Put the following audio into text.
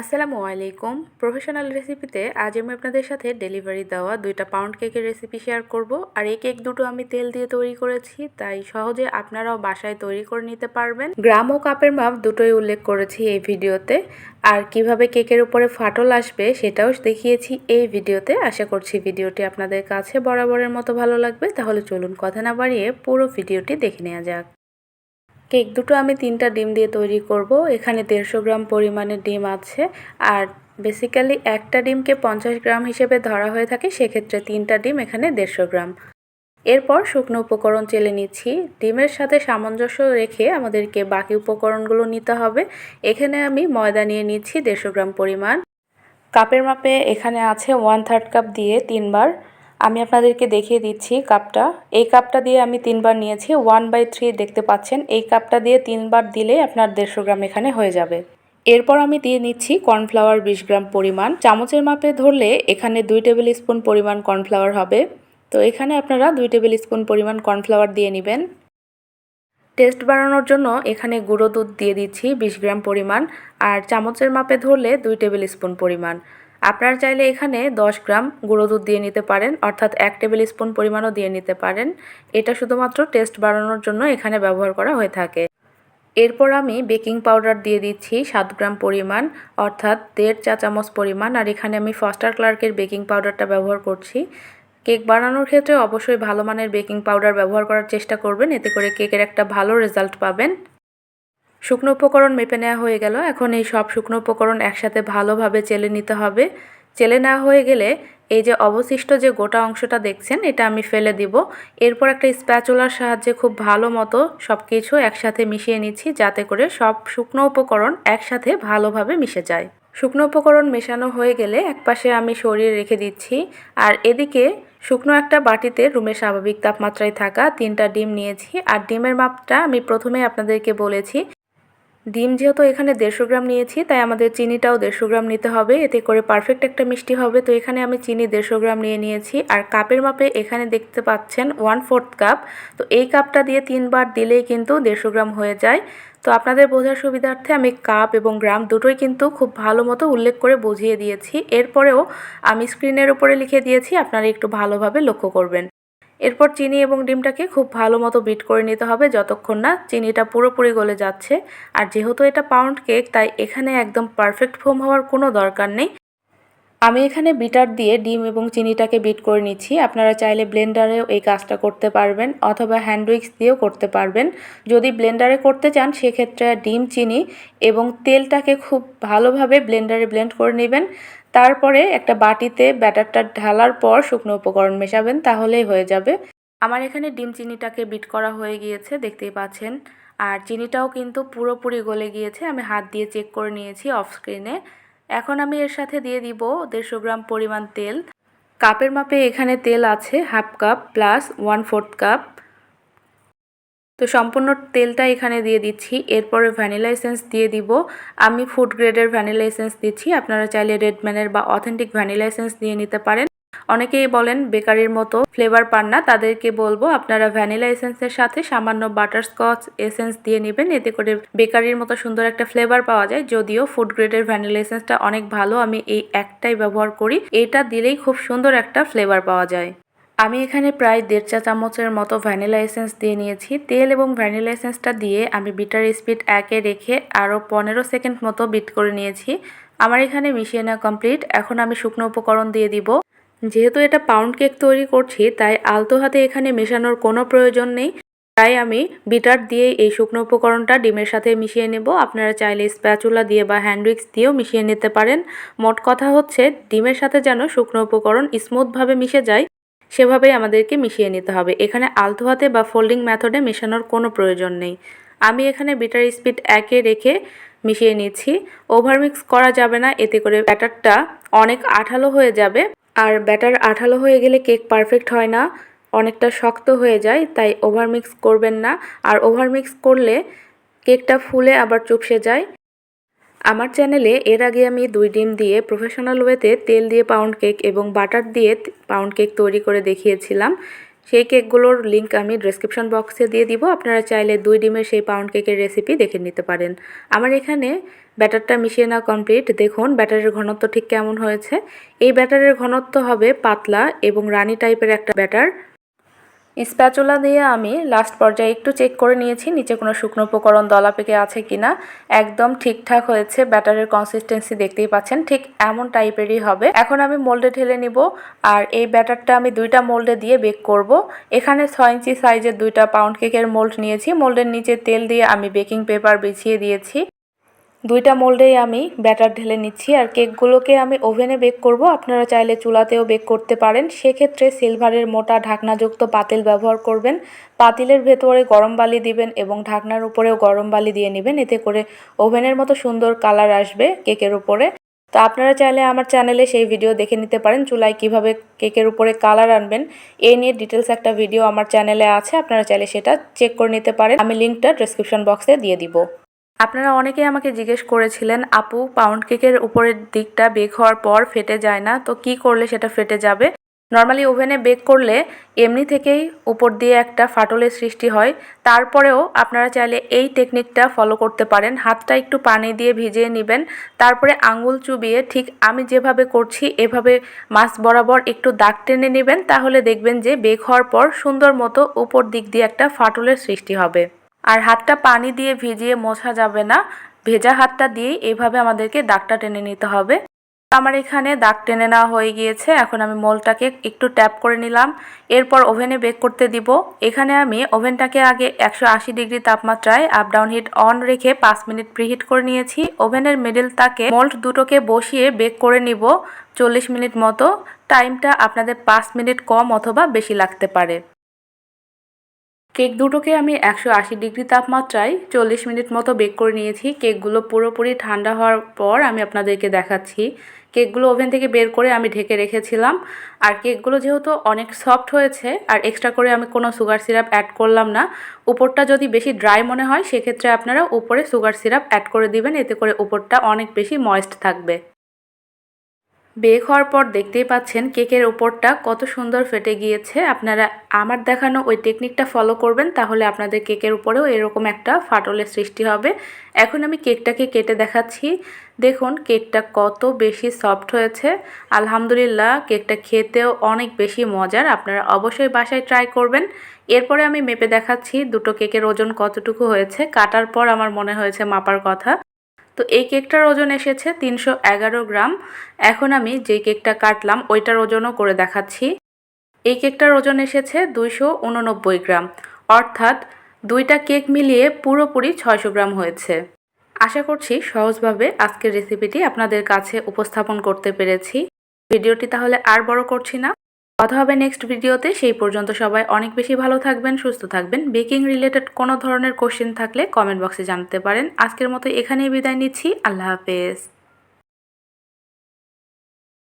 আসসালামু আলাইকুম। প্রফেশনাল রেসিপিতে আজ আমি আপনাদের সাথে ডেলিভারি দেওয়া দুইটা পাউন্ড কেকের রেসিপি শেয়ার করব। আর এই কেক দুটো আমি তেল দিয়ে তৈরি করেছি, তাই সহজে আপনারাও বাসায় তৈরি করে নিতে পারবেন। গ্রাম ও কাপের মাপ দুটোই উল্লেখ করেছি এই ভিডিওতে। আর কীভাবে কেকের উপরে ফাটল আসবে সেটাও দেখিয়েছি এই ভিডিওতে। আশা করছি ভিডিওটি আপনাদের কাছে বরাবরের মতো ভালো লাগবে। তাহলে চলুন কথা না বাড়িয়ে পুরো ভিডিওটি দেখে নেওয়া যাক। কেক দুটো আমি তিনটা ডিম দিয়ে তৈরি করব। এখানে দেড়শো গ্রাম পরিমাণে ডিম আছে। আর বেসিক্যালি একটা ডিমকে পঞ্চাশ গ্রাম হিসেবে ধরা হয়ে থাকে, সেক্ষেত্রে তিনটা ডিম এখানে দেড়শো গ্রাম। এরপর শুকনো উপকরণ চেলে নিচ্ছি। ডিমের সাথে সামঞ্জস্য রেখে আমাদেরকে বাকি উপকরণগুলো নিতে হবে। এখানে আমি ময়দা নিয়ে নিচ্ছি দেড়শো গ্রাম পরিমাণ। কাপের মাপে এখানে আছে ওয়ান থার্ড কাপ দিয়ে তিনবার আমি আপনাদেরকে দেখিয়ে দিচ্ছি কাপটা। এই কাপটা দিয়ে আমি তিনবার নিয়েছি। ওয়ান বাই থ্রি দেখতে পাচ্ছেন। এই কাপটা দিয়ে তিনবার দিলে আপনার দেড়শো গ্রাম এখানে হয়ে যাবে। এরপর আমি দিয়ে নিচ্ছি কর্নফ্লাওয়ার বিশ গ্রাম পরিমাণ। চামচের মাপে ধরলে এখানে দুই টেবিল স্পুন পরিমাণ কর্নফ্লাওয়ার হবে। তো এখানে আপনারা দুই টেবিল স্পুন পরিমাণ কর্নফ্লাওয়ার দিয়ে নেবেন। টেস্ট বাড়ানোর জন্য এখানে গুঁড়ো দুধ দিয়ে দিচ্ছি বিশ গ্রাম পরিমাণ। আর চামচের মাপে ধরলে দুই টেবিল স্পুন পরিমাণ। আপনারা চাইলে এখানে 10 গ্রাম গুঁড়ো দুধ দিয়ে নিতে পারেন, অর্থাৎ এক টেবিল স্পুন পরিমাণও দিয়ে নিতে পারেন। এটা শুধুমাত্র টেস্ট বাড়ানোর জন্য এখানে ব্যবহার করা হয়ে থাকে। এরপর আমি বেকিং পাউডার দিয়ে দিচ্ছি সাত গ্রাম পরিমাণ, অর্থাৎ দেড় চা চামচ পরিমাণ। আর এখানে আমি ফস্টার ক্লার্কের বেকিং পাউডারটা ব্যবহার করছি। কেক বানানোর ক্ষেত্রে অবশ্যই ভালো মানের বেকিং পাউডার ব্যবহার করার চেষ্টা করবেন, এতে করে কেকের একটা ভালো রেজাল্ট পাবেন। শুকনো উপকরণ মেপে নেওয়া হয়ে গেল। এখন এই সব শুকনো উপকরণ একসাথে ভালোভাবে চেলে নিতে হবে। চেলে নেওয়া হয়ে গেলে এই যে অবশিষ্ট যে গোটা অংশটা দেখছেন, এটা আমি ফেলে দিব। এরপর একটা স্প্যাচুলার সাহায্যে খুব ভালো মতো সব কিছু একসাথে মিশিয়ে নিচ্ছি, যাতে করে সব শুকনো উপকরণ একসাথে ভালোভাবে মিশে যায়। শুকনো উপকরণ মেশানো হয়ে গেলে একপাশে আমি সরিয়ে রেখে দিচ্ছি। আর এদিকে শুকনো একটা বাটিতে রুমের স্বাভাবিক তাপমাত্রায় থাকা তিনটা ডিম নিয়েছি। আর ডিমের মাপটা আমি প্রথমে আপনাদেরকে বলেছি। ডিম যেহেতু এখানে দেড়শো গ্রাম নিয়েছি, তাই আমাদের চিনিটাও দেড়শো গ্রাম নিতে হবে। এতে করে পারফেক্ট একটা মিষ্টি হবে। তো এখানে আমি চিনি দেড়শো গ্রাম নিয়ে নিয়েছি। আর কাপের মাপে এখানে দেখতে পাচ্ছেন ওয়ান ফোর্থ কাপ তো এই কাপটা দিয়ে তিনবার দিলেই কিন্তু দেড়শো গ্রাম হয়ে যায়। তো আপনাদের বোঝার সুবিধার্থে আমি কাপ এবং গ্রাম দুটোই কিন্তু খুব ভালো মতো উল্লেখ করে বুঝিয়ে দিয়েছি। এরপরেও আমি স্ক্রিনের উপরে লিখে দিয়েছি। আপনারা একটু ভালোভাবে লক্ষ্য করবেন। এরপর চিনি এবং ডিমটাকে খুব ভালো মতো বিট করে নিতে হবে যতক্ষণ না চিনিটা পুরোপুরি গলে যাচ্ছে। আর যেহেতু এটা পাউন্ড কেক তাই এখানে একদম পারফেক্ট ফোম হওয়ার কোনো দরকার নেই। আমি এখানে বিটার দিয়ে ডিম এবং চিনিটাকে বিট করে নিচ্ছি। আপনারা চাইলে ব্লেন্ডারেও এই কাজটা করতে পারবেন অথবা হ্যান্ড উইক্স দিয়েও করতে পারবেন। যদি ব্লেন্ডারে করতে চান, সেক্ষেত্রে ডিম, চিনি এবং তেলটাকে খুব ভালোভাবে ব্লেন্ডারে ব্লেন্ড করে নেবেন। তারপরে একটা বাটিতে ব্যাটারটা ঢালার পর শুকনো উপকরণ মেশাবেন, তাহলেই হয়ে যাবে। আমার এখানে ডিম চিনিটাকে বিট করা হয়ে গিয়েছে, দেখতেই পাচ্ছেন। আর চিনিটাও কিন্তু পুরোপুরি গলে গিয়েছে, আমি হাত দিয়ে চেক করে নিয়েছি অফ স্ক্রিনে এখন আমি এর সাথে দিয়ে দিব দেড়শো গ্রাম পরিমাণ তেল। কাপের মাপে এখানে তেল আছে half cup plus one fourth cup. তো সম্পূর্ণ তেলটা এখানে দিয়ে দিচ্ছি, এরপরে ভ্যানিলা এসেন্স দিয়ে দিব। আমি ফুড গ্রেডের ভ্যানিলা এসেন্স দিচ্ছি, আপনারা চাইলে রেডম্যানের বা অথেন্টিক ভ্যানিলা এসেন্স দিয়ে নিতে পারেন। অনেকেই বলেন বেকারির মতো ফ্লেভার পান না, তাদেরকে বলব আপনারা ভ্যানিলা এসেন্সের সাথে সামান্য বাটারস্কচ এসেন্স দিয়ে নেবেন, এতে করে বেকারির মতো সুন্দর একটা ফ্লেভার পাওয়া যায়। যদিও ফুড গ্রেডের ভ্যানিলা এসেন্সটা অনেক ভালো, আমি এই একটাই ব্যবহার করি, এটা দিলেই খুব সুন্দর একটা ফ্লেভার পাওয়া যায়। আমি এখানে প্রায় দেড় চা চামচের মতো ভ্যানিলা এসেন্স দিয়ে নিয়েছি। তেল এবং ভ্যানিলা এসেন্সটা দিয়ে আমি বিটার স্পিড একে রেখে আরও পনেরো সেকেন্ড মতো বিট করে নিয়েছি। আমার এখানে মিশিয়ে নেওয়া কমপ্লিট। এখন আমি শুকনো উপকরণ দিয়ে দিব। যেহেতু এটা পাউন্ড কেক তৈরি করছি, তাই আলতো হাতে এখানে মেশানোর কোনো প্রয়োজন নেই। তাই আমি বিটার দিয়ে এই শুকনো উপকরণটা ডিমের সাথে মিশিয়ে নেব। আপনারা চাইলে স্প্যাচুলা দিয়ে বা হ্যান্ডউইক্স দিয়েও মিশিয়ে নিতে পারেন। মোট কথা হচ্ছে, ডিমের সাথে যেন শুকনো উপকরণ স্মুথভাবে মিশে যায় সেভাবেই আমাদেরকে মিশিয়ে নিতে হবে। এখানে আলতো হাতে বা ফোল্ডিং মেথডে মেশানোর কোনো প্রয়োজন নেই। আমি এখানে বিটার স্পিড একে রেখে মিশিয়ে নিচ্ছি। ওভারমিক্স করা যাবে না, এতে করে ব্যাটারটা অনেক আঠালো হয়ে যাবে। আর ব্যাটার আঠালো হয়ে গেলে কেক পারফেক্ট হয় না, অনেকটা শক্ত হয়ে যায়, তাই ওভারমিক্স করবেন না। আর ওভারমিক্স করলে কেকটা ফুলে আবার চুপসে যায়। আমার চ্যানেলে এর আগে আমি দুই ডিম দিয়ে প্রফেশনাল ওয়েতে তেল দিয়ে পাউন্ড কেক এবং বাটার দিয়ে পাউন্ড কেক তৈরি করে দেখিয়েছিলাম। সেই কেকগুলোর লিঙ্ক আমি ডিসক্রিপশন বক্সে দিয়ে দিব। আপনারা চাইলে দুই ডিমের সেই পাউন্ড কেকের রেসিপি দেখে নিতে পারেন। আমার এখানে ব্যাটারটা মিশিয়ে না কমপ্লিট দেখুন, ব্যাটারের ঘনত্ব ঠিক কেমন হয়েছে। এই ব্যাটারের ঘনত্ব হবে পাতলা এবং রানি টাইপের একটা ব্যাটার। স্প্যাচুলা দিয়ে আমি লাস্ট পর্যায়ে একটু চেক করে নিয়েছি, নিচে কোনো শুকনো উপকরণ দলা পেকে আছে কিনা। একদম ঠিকঠাক হয়েছে ব্যাটারের কনসিস্টেন্সি দেখতেই পাচ্ছেন, ঠিক এমন টাইপেরই হবে। এখন আমি মোল্ডে ঢেলে নিব, আর এই ব্যাটারটা আমি দুইটা মোল্ডে দিয়ে বেক করব। এখানে ছয় ইঞ্চি সাইজের দুইটা পাউন্ড কেকের মোল্ড নিয়েছি মোল্ডের নিচে তেল দিয়ে আমি বেকিং পেপার বিছিয়ে দিয়েছি। দুইটা মোল্ডেই আমি ব্যাটার ঢেলে নিচ্ছি আর কেকগুলোকে আমি ওভেনে বেক করব। আপনারা চাইলে চুলাতেও বেক করতে পারেন। সেক্ষেত্রে সিলভারের মোটা ঢাকনাযুক্ত পাতিল ব্যবহার করবেন। পাতিলের ভেতরে গরম বালি দিবেন এবং ঢাকনার উপরেও গরম বালি দিয়ে নেবেন। এতে করে ওভেনের মতো সুন্দর কালার আসবে কেকের উপরে। তো আপনারা চাইলে আমার চ্যানেলে সেই ভিডিও দেখে নিতে পারেন, চুলায় কীভাবে কেকের উপরে কালার আনবেন। এই নিয়ে ডিটেলস একটা ভিডিও আমার চ্যানেলে আছে, আপনারা চাইলে সেটা চেক করে নিতে পারেন। আমি লিঙ্কটা ডিসক্রিপশন বক্সে দিয়ে দিব। আপনারা অনেকেই আমাকে জিজ্ঞেস করেছিলেন, আপু পাউন্ড কেকের উপরের দিকটা বেক হওয়ার পর ফেটে যায় না, তো কি করলে সেটা ফেটে যাবে? নর্মালি ওভেনে বেক করলে এমনি থেকেই উপর দিয়ে একটা ফাটলের সৃষ্টি হয়। তারপরেও আপনারা চাইলে এই টেকনিকটা ফলো করতে পারেন। হাতটা একটু পানি দিয়ে ভিজিয়ে নেবেন। তারপরে আঙুল চুবিয়ে ঠিক আমি যেভাবে করছি, এভাবে মাছ বরাবর একটু দাগ টেনে নেবেন, তাহলে দেখবেন যে বেক হওয়ার পর সুন্দর মতো উপর দিক দিয়ে একটা ফাটলের সৃষ্টি হবে। আর হাতটা পানি দিয়ে ভিজিয়ে মোছা যাবে না। ভেজা হাতটা দিয়েই এভাবে আমাদেরকে দাগটা টেনে নিতে হবে। আমার এখানে দাগ টেনে নেওয়া হয়ে গিয়েছে। এখন আমি মোলটাকে একটু ট্যাপ করে নিলাম। এরপর ওভেনে বেক করতে দিব। এখানে আমি ওভেনটাকে আগে একশো আশি ডিগ্রি তাপমাত্রায় আপ ডাউন হিট অন রেখে পাঁচ মিনিট প্রিহিট করে নিয়েছি। ওভেনের মিডিল তাকে মোল্ড দুটোকে বসিয়ে বেক করে নিব চল্লিশ মিনিট মতো। টাইমটা আপনাদের পাঁচ মিনিট কম অথবা বেশি লাগতে পারে। কেক দুটোকে আমি একশো আশি ডিগ্রি তাপমাত্রায় চল্লিশ মিনিট মতো বেক করে নিয়েছি। কেকগুলো পুরোপুরি ঠান্ডা হওয়ার পর আমি আপনাদেরকে দেখাচ্ছি। কেকগুলো ওভেন থেকে বের করে আমি ঢেকে রেখেছিলাম। আর কেকগুলো যেহেতু অনেক সফট হয়েছে, আর এক্সট্রা করে আমি কোনো সুগার সিরাপ অ্যাড করলাম না, উপরটা যদি বেশি ড্রাই মনে হয়, সেক্ষেত্রে আপনারা উপরে সুগার সিরাপ অ্যাড করে দিবেন, এতে করে উপরটা অনেক বেশি ময়েস্ট থাকবে। বেক হওয়ার পর দেখতেই পাচ্ছেন কেকের ওপরটা কত সুন্দর ফেটে গিয়েছে। আপনারা আমার দেখানো ওই টেকনিকটা ফলো করবেন, তাহলে আপনাদের কেকের উপরেও এরকম একটা ফাটলের সৃষ্টি হবে। এখন আমি কেকটাকে কেটে দেখাচ্ছি। দেখুন, কেকটা কত বেশি সফট হয়েছে। আলহামদুলিল্লাহ, কেকটা খেতেও অনেক বেশি মজার। আপনারা অবশ্যই বাসায় ট্রাই করবেন। এরপরে আমি মেপে দেখাচ্ছি দুটো কেকের ওজন কতটুকু হয়েছে। কাটার পর আমার মনে হয়েছে মাপার কথা। তো এই কেকটার ওজন এসেছে তিনশো এগারো গ্রাম। এখন আমি যে কেকটা কাটলাম, ওইটার ওজনও করে দেখাচ্ছি। এই কেকটার ওজন এসেছে দুইশো উননব্বই গ্রাম। অর্থাৎ দুইটা কেক মিলিয়ে পুরোপুরি ছয়শো গ্রাম হয়েছে। আশা করছি সহজভাবে আজকের রেসিপিটি আপনাদের কাছে উপস্থাপন করতে পেরেছি। ভিডিওটি তাহলে আর বড় করছি না। কথা হবে নেক্সট ভিডিওতে সেই পর্যন্ত সবাই অনেক বেশি ভালো থাকবেন, সুস্থ থাকবেন। বেকিং রিলেটেড কোনো ধরনের কোশ্চেন থাকলে কমেন্ট বক্সে জানতে পারেন। আজকের মতো এখানেই বিদায় নিচ্ছি। আল্লাহ হাফেজ।